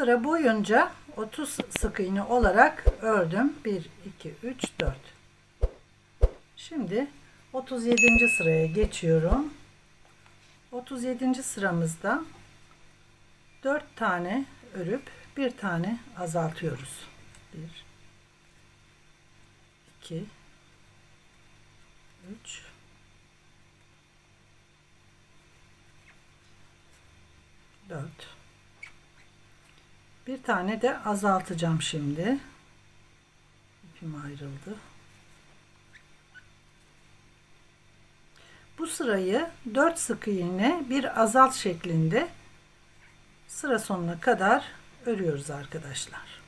sıra boyunca 30 sık iğne olarak ördüm. 1, 2, 3, 4. Şimdi 37. sıraya geçiyorum. 37. sıramızda 4 tane örüp bir tane azaltıyoruz. 1 2 3 4 bir tane de azaltacağım şimdi. İpim ayrıldı. Bu sırayı 4 sık iğne bir azalt şeklinde sıra sonuna kadar örüyoruz arkadaşlar.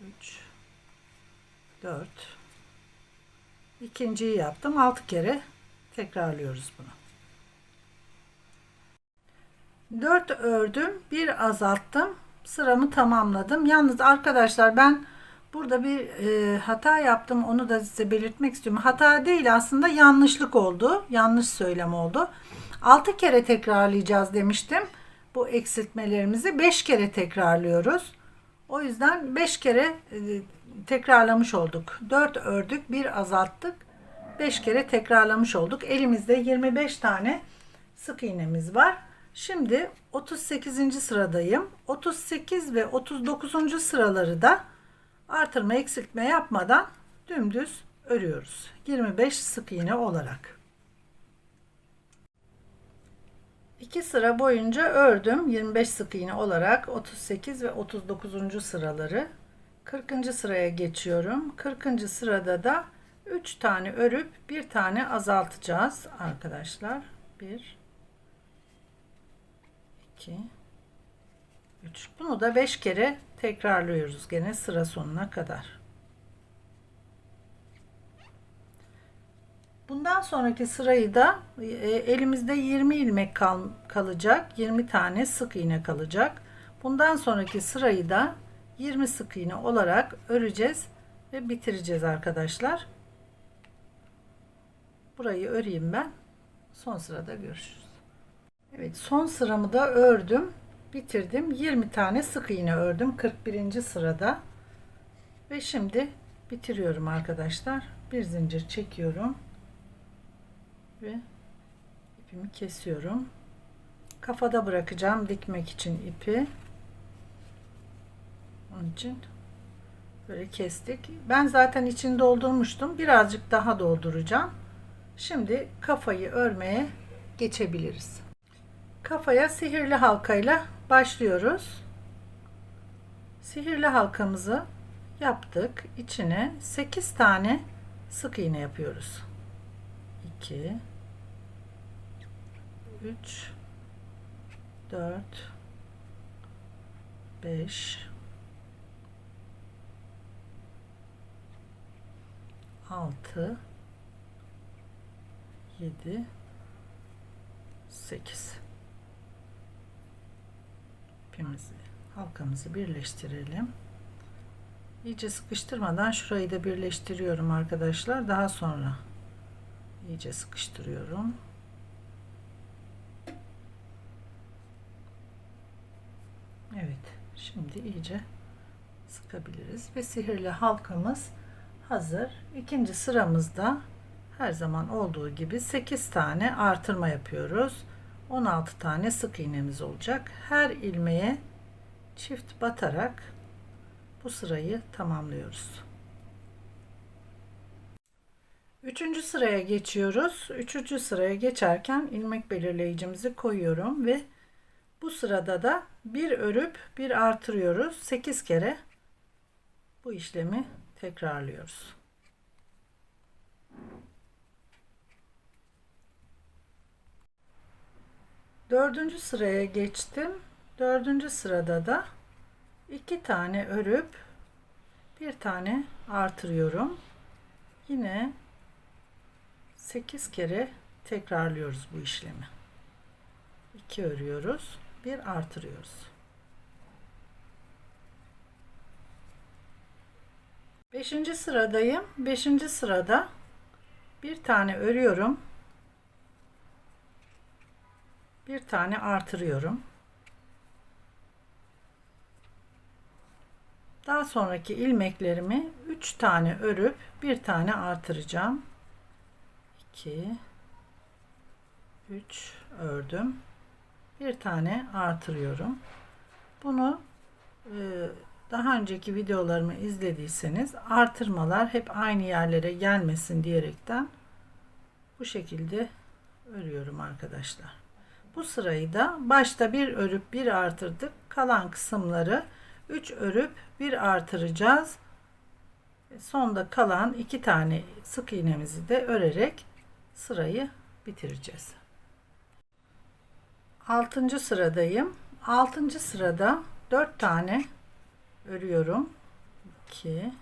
Üç, dört. İkinciyi yaptım. Altı kere tekrarlıyoruz bunu. 4 ördüm, bir azalttım. Sıramı tamamladım. Yalnız arkadaşlar ben burada bir e, hata yaptım. Onu da size belirtmek istiyorum. Hata değil aslında yanlışlık oldu. Yanlış söylem oldu. 6 kere tekrarlayacağız demiştim. Bu eksiltmelerimizi 5 kere tekrarlıyoruz. O yüzden 5 kere e, tekrarlamış olduk. 4 ördük, bir azalttık. 5 kere tekrarlamış olduk. Elimizde 25 tane sık iğnemiz var. Şimdi 38. sıradayım. 38 ve 39. sıraları da artırma eksiltme yapmadan dümdüz örüyoruz. 25 sık iğne olarak. 2 sıra boyunca ördüm. 25 sık iğne olarak 38 ve 39. sıraları. 40. sıraya geçiyorum. 40. sırada da 3 tane örüp bir tane azaltacağız arkadaşlar. 1 2 3 bunu da 5 kere tekrarlıyoruz gene sıra sonuna kadar. Bundan sonraki sırayı da e, elimizde 20 ilmek kal, kalacak. 20 tane sık iğne kalacak. Bundan sonraki sırayı da 20 sık iğne olarak öreceğiz ve bitireceğiz arkadaşlar. Burayı öreyim ben. Son sırada görüşürüz. Evet son sıramı da ördüm. Bitirdim. 20 tane sık iğne ördüm. 41. sırada. Ve şimdi bitiriyorum arkadaşlar. Bir zincir çekiyorum. Ve ipimi kesiyorum. Kafada bırakacağım dikmek için ipi. Onun için böyle kestik. Ben zaten içini doldurmuştum. Birazcık daha dolduracağım. Şimdi kafayı örmeye geçebiliriz. Kafaya sihirli halkayla başlıyoruz. Sihirli halkamızı yaptık. İçine 8 tane sık iğne yapıyoruz. 2 3 4 5 6 7 8 ipimizi halkamızı birleştirelim. İyice sıkıştırmadan şurayı da birleştiriyorum arkadaşlar. Daha sonra iyice sıkıştırıyorum. Evet şimdi iyice sıkabiliriz ve sihirli halkamız hazır. İkinci sıramızda her zaman olduğu gibi 8 tane artırma yapıyoruz 16 tane sık iğnemiz olacak her ilmeğe çift batarak bu sırayı tamamlıyoruz Üçüncü sıraya geçiyoruz. Üçüncü sıraya geçerken ilmek belirleyicimizi koyuyorum ve bu sırada da bir örüp bir artırıyoruz. 8 kere bu işlemi tekrarlıyoruz. Dördüncü sıraya geçtim. Dördüncü sırada da iki tane örüp bir tane artırıyorum. Yine 8 kere tekrarlıyoruz bu işlemi. 2 örüyoruz, bir artırıyoruz. Beşinci sıradayım. Beşinci sırada bir tane örüyorum. Bir tane artırıyorum. Daha sonraki ilmeklerimi 3 tane örüp bir tane artıracağım. 2 3 ördüm. Bir tane artırıyorum. Bunu e, daha önceki videolarımı izlediyseniz artırmalar hep aynı yerlere gelmesin diyerekten bu şekilde örüyorum arkadaşlar. Bu sırayı da başta bir örüp bir artırdık. Kalan kısımları 3 örüp bir artıracağız. Sonda kalan iki tane sık iğnemizi de örerek sırayı bitireceğiz. 6. sıradayım. 6. sırada 4 tane örüyorum. 2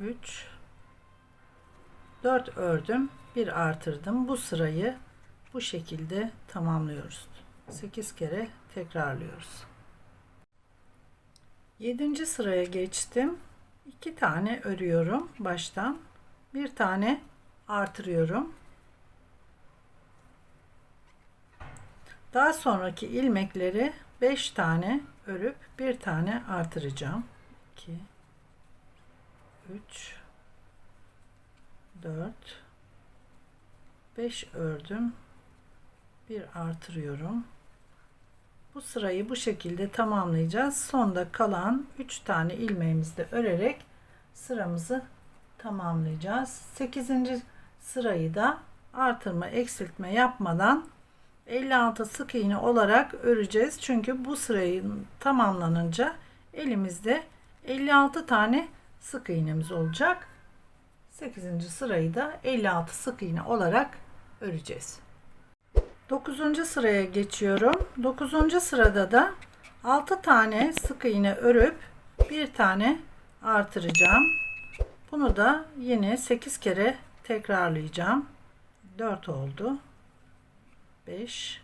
3 4 ördüm. Bir artırdım. Bu sırayı bu şekilde tamamlıyoruz. 8 kere tekrarlıyoruz. 7. sıraya geçtim. 2 tane örüyorum baştan. Bir tane artırıyorum. Daha sonraki ilmekleri 5 tane örüp bir tane artıracağım. 2 3 4 5 ördüm. Bir artırıyorum. Bu sırayı bu şekilde tamamlayacağız. Sonda kalan 3 tane ilmeğimizi örerek sıramızı tamamlayacağız. 8. sırayı da artırma eksiltme yapmadan 56 sık iğne olarak öreceğiz. Çünkü bu sırayı tamamlanınca elimizde 56 tane sık iğnemiz olacak. 8. sırayı da 56 sık iğne olarak öreceğiz. 9. sıraya geçiyorum. 9. sırada da 6 tane sık iğne örüp bir tane artıracağım. Bunu da yine 8 kere tekrarlayacağım. 4 oldu. 5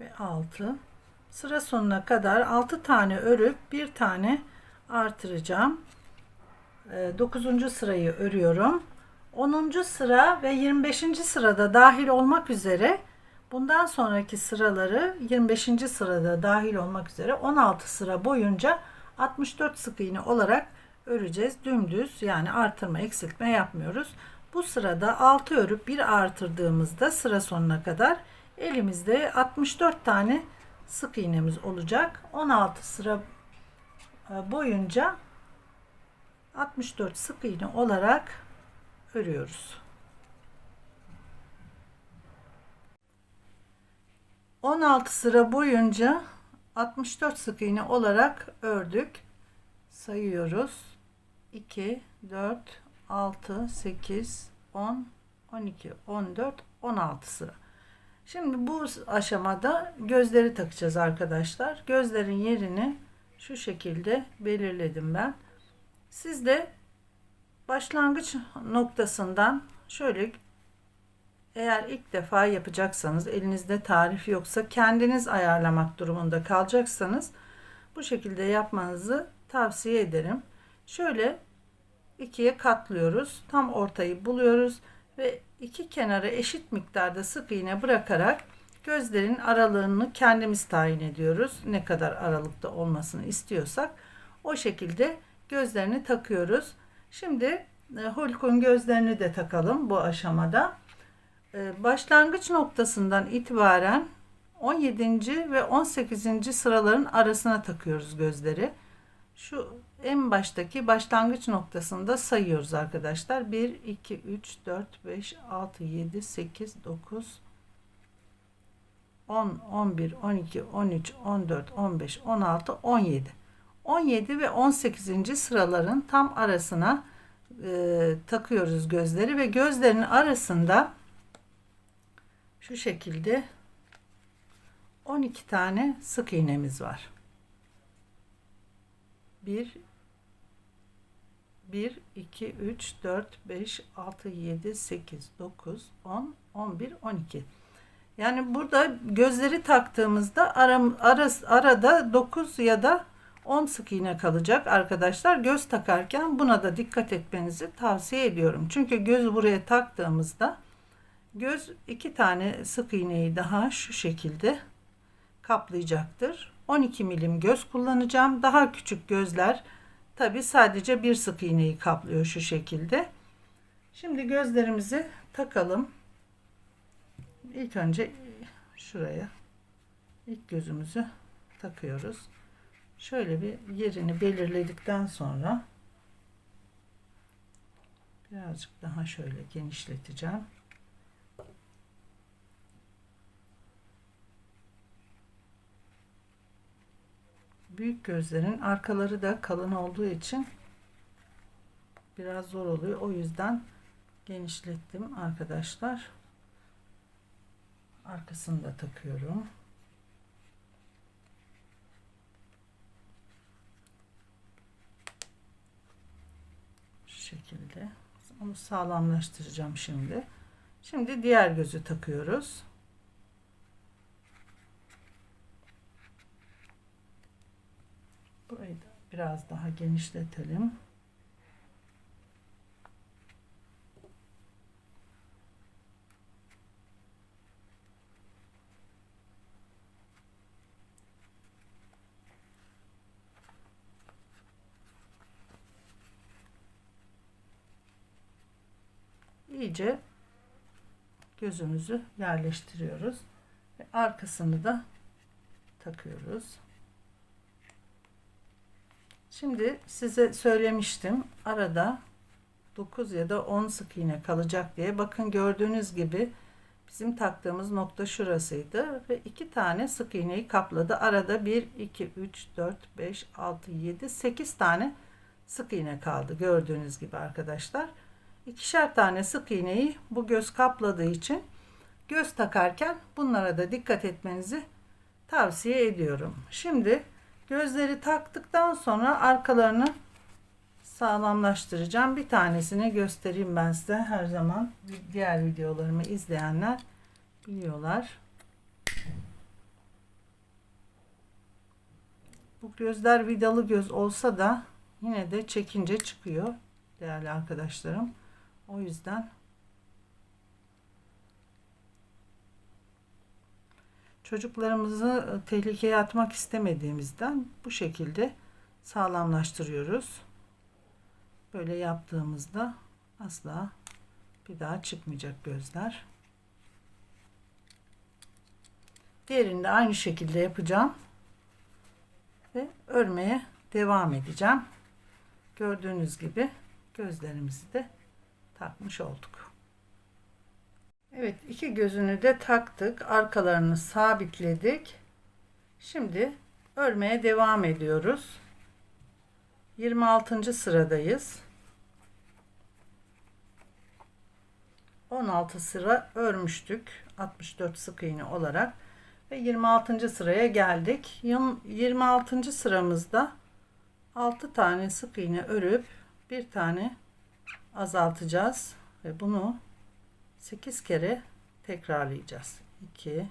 ve 6. Sıra sonuna kadar 6 tane örüp bir tane artıracağım. 9. sırayı örüyorum. 10. sıra ve 25. sırada dahil olmak üzere bundan sonraki sıraları 25. sırada dahil olmak üzere 16 sıra boyunca 64 sık iğne olarak öreceğiz. Dümdüz yani artırma eksiltme yapmıyoruz. Bu sırada 6 örüp bir artırdığımızda sıra sonuna kadar elimizde 64 tane sık iğnemiz olacak. 16 sıra e, boyunca 64 sık iğne olarak örüyoruz. 16 sıra boyunca 64 sık iğne olarak ördük. Sayıyoruz. 2 4 6 8 10 12 14 16 sıra. Şimdi bu aşamada gözleri takacağız arkadaşlar. Gözlerin yerini şu şekilde belirledim ben. Siz de başlangıç noktasından şöyle eğer ilk defa yapacaksanız elinizde tarif yoksa kendiniz ayarlamak durumunda kalacaksanız bu şekilde yapmanızı tavsiye ederim. Şöyle ikiye katlıyoruz. Tam ortayı buluyoruz ve iki kenara eşit miktarda sık iğne bırakarak gözlerin aralığını kendimiz tayin ediyoruz. Ne kadar aralıkta olmasını istiyorsak o şekilde gözlerini takıyoruz. Şimdi e, Hulk'un gözlerini de takalım bu aşamada. E, başlangıç noktasından itibaren 17. ve 18. sıraların arasına takıyoruz gözleri. Şu en baştaki başlangıç noktasında sayıyoruz arkadaşlar. 1, 2, 3, 4, 5, 6, 7, 8, 9, 10, 11, 12, 13, 14, 15, 16, 17. 17 ve 18. sıraların tam arasına e, takıyoruz gözleri ve gözlerin arasında şu şekilde 12 tane sık iğnemiz var. 1 1 2 3 4 5 6 7 8 9 10 11 12 yani burada gözleri taktığımızda ara, ara, arada 9 ya da 10 sık iğne kalacak arkadaşlar. Göz takarken buna da dikkat etmenizi tavsiye ediyorum. Çünkü göz buraya taktığımızda göz iki tane sık iğneyi daha şu şekilde kaplayacaktır. 12 milim göz kullanacağım. Daha küçük gözler tabi sadece bir sık iğneyi kaplıyor şu şekilde. Şimdi gözlerimizi takalım. İlk önce şuraya ilk gözümüzü takıyoruz. Şöyle bir yerini belirledikten sonra birazcık daha şöyle genişleteceğim. Büyük gözlerin arkaları da kalın olduğu için biraz zor oluyor. O yüzden genişlettim arkadaşlar. Arkasını da takıyorum. Şu şekilde. Onu sağlamlaştıracağım şimdi. Şimdi diğer gözü takıyoruz. Burayı da biraz daha genişletelim. iyice gözümüzü yerleştiriyoruz ve arkasını da takıyoruz. Şimdi size söylemiştim arada 9 ya da 10 sık iğne kalacak diye. Bakın gördüğünüz gibi bizim taktığımız nokta şurasıydı ve iki tane sık iğneyi kapladı. Arada 1 2 3 4 5 6 7 8 tane sık iğne kaldı gördüğünüz gibi arkadaşlar. İkişer tane sık iğneyi bu göz kapladığı için göz takarken bunlara da dikkat etmenizi tavsiye ediyorum. Şimdi gözleri taktıktan sonra arkalarını sağlamlaştıracağım. Bir tanesini göstereyim ben size. Her zaman diğer videolarımı izleyenler biliyorlar. Bu gözler vidalı göz olsa da yine de çekince çıkıyor değerli arkadaşlarım. O yüzden çocuklarımızı tehlikeye atmak istemediğimizden bu şekilde sağlamlaştırıyoruz. Böyle yaptığımızda asla bir daha çıkmayacak gözler. Diğerini de aynı şekilde yapacağım. Ve örmeye devam edeceğim. Gördüğünüz gibi gözlerimizi de takmış olduk. Evet iki gözünü de taktık. Arkalarını sabitledik. Şimdi örmeye devam ediyoruz. 26. sıradayız. 16 sıra örmüştük. 64 sık iğne olarak ve 26. sıraya geldik. 26. sıramızda 6 tane sık iğne örüp bir tane azaltacağız ve bunu 8 kere tekrarlayacağız. 2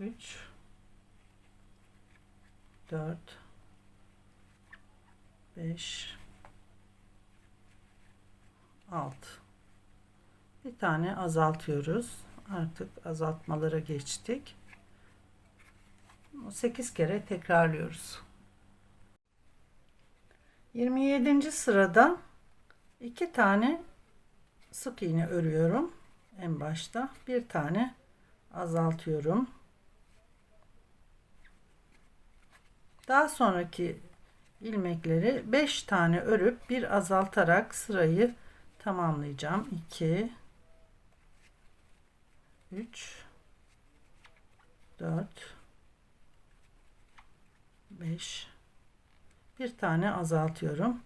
3 4 5 6 bir tane azaltıyoruz. Artık azaltmalara geçtik. 8 kere tekrarlıyoruz. 27. sırada iki tane sık iğne örüyorum en başta. Bir tane azaltıyorum. Daha sonraki ilmekleri 5 tane örüp bir azaltarak sırayı tamamlayacağım. 2 3 4 5 bir tane azaltıyorum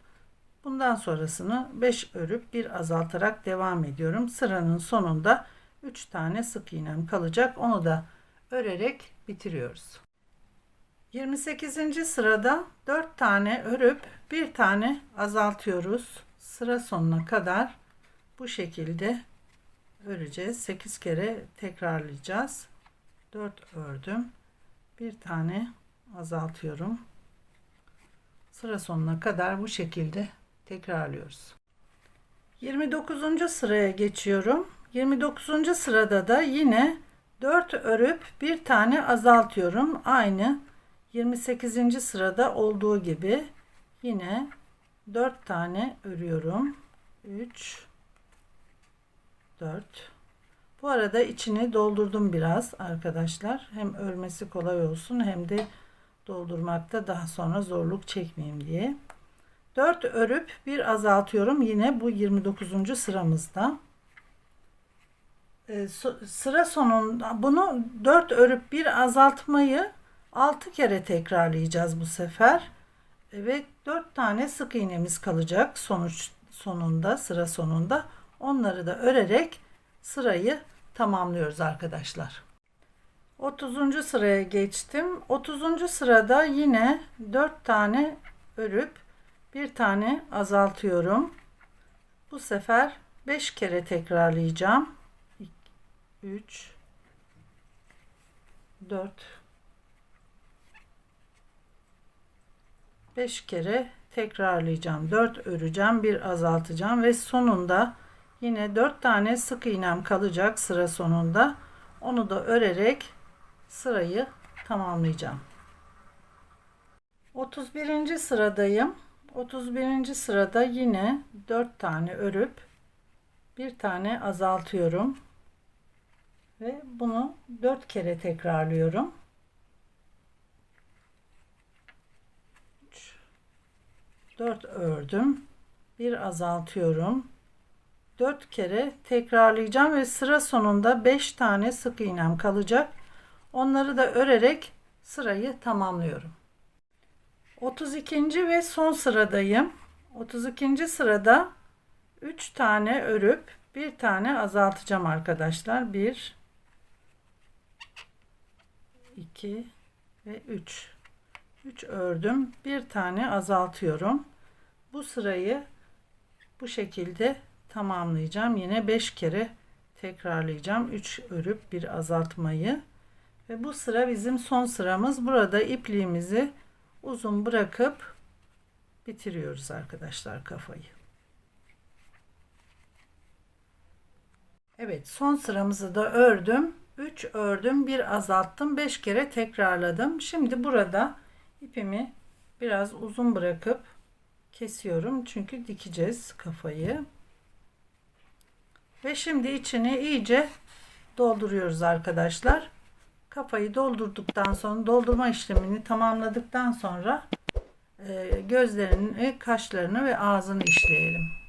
Bundan sonrasını 5 örüp bir azaltarak devam ediyorum. Sıranın sonunda 3 tane sık iğnem kalacak. Onu da örerek bitiriyoruz. 28. sırada 4 tane örüp bir tane azaltıyoruz. Sıra sonuna kadar bu şekilde öreceğiz. 8 kere tekrarlayacağız. 4 ördüm. Bir tane azaltıyorum. Sıra sonuna kadar bu şekilde tekrarlıyoruz. 29. sıraya geçiyorum. 29. sırada da yine 4 örüp bir tane azaltıyorum. Aynı 28. sırada olduğu gibi yine 4 tane örüyorum. 3 4 Bu arada içini doldurdum biraz arkadaşlar. Hem örmesi kolay olsun hem de doldurmakta daha sonra zorluk çekmeyeyim diye. 4 örüp bir azaltıyorum yine bu 29. sıramızda. Ee, sıra sonunda bunu 4 örüp bir azaltmayı 6 kere tekrarlayacağız bu sefer. Ve 4 tane sık iğnemiz kalacak sonuç sonunda sıra sonunda. Onları da örerek sırayı tamamlıyoruz arkadaşlar. 30. sıraya geçtim. 30. sırada yine 4 tane örüp bir tane azaltıyorum. Bu sefer 5 kere tekrarlayacağım. 3 4 5 kere tekrarlayacağım. 4 öreceğim, bir azaltacağım ve sonunda yine 4 tane sık iğnem kalacak sıra sonunda. Onu da örerek sırayı tamamlayacağım. 31. sıradayım. 31. sırada yine 4 tane örüp bir tane azaltıyorum. Ve bunu 4 kere tekrarlıyorum. 4 ördüm. Bir azaltıyorum. 4 kere tekrarlayacağım ve sıra sonunda 5 tane sık iğnem kalacak. Onları da örerek sırayı tamamlıyorum. 32. ve son sıradayım. 32. sırada 3 tane örüp bir tane azaltacağım arkadaşlar. 1 2 ve 3 3 ördüm. Bir tane azaltıyorum. Bu sırayı bu şekilde tamamlayacağım. Yine 5 kere tekrarlayacağım. 3 örüp bir azaltmayı. Ve bu sıra bizim son sıramız. Burada ipliğimizi uzun bırakıp bitiriyoruz arkadaşlar kafayı. Evet son sıramızı da ördüm. 3 ördüm, bir azalttım, 5 kere tekrarladım. Şimdi burada ipimi biraz uzun bırakıp kesiyorum. Çünkü dikeceğiz kafayı. Ve şimdi içini iyice dolduruyoruz arkadaşlar. Kafayı doldurduktan sonra doldurma işlemini tamamladıktan sonra e, gözlerini, kaşlarını ve ağzını işleyelim.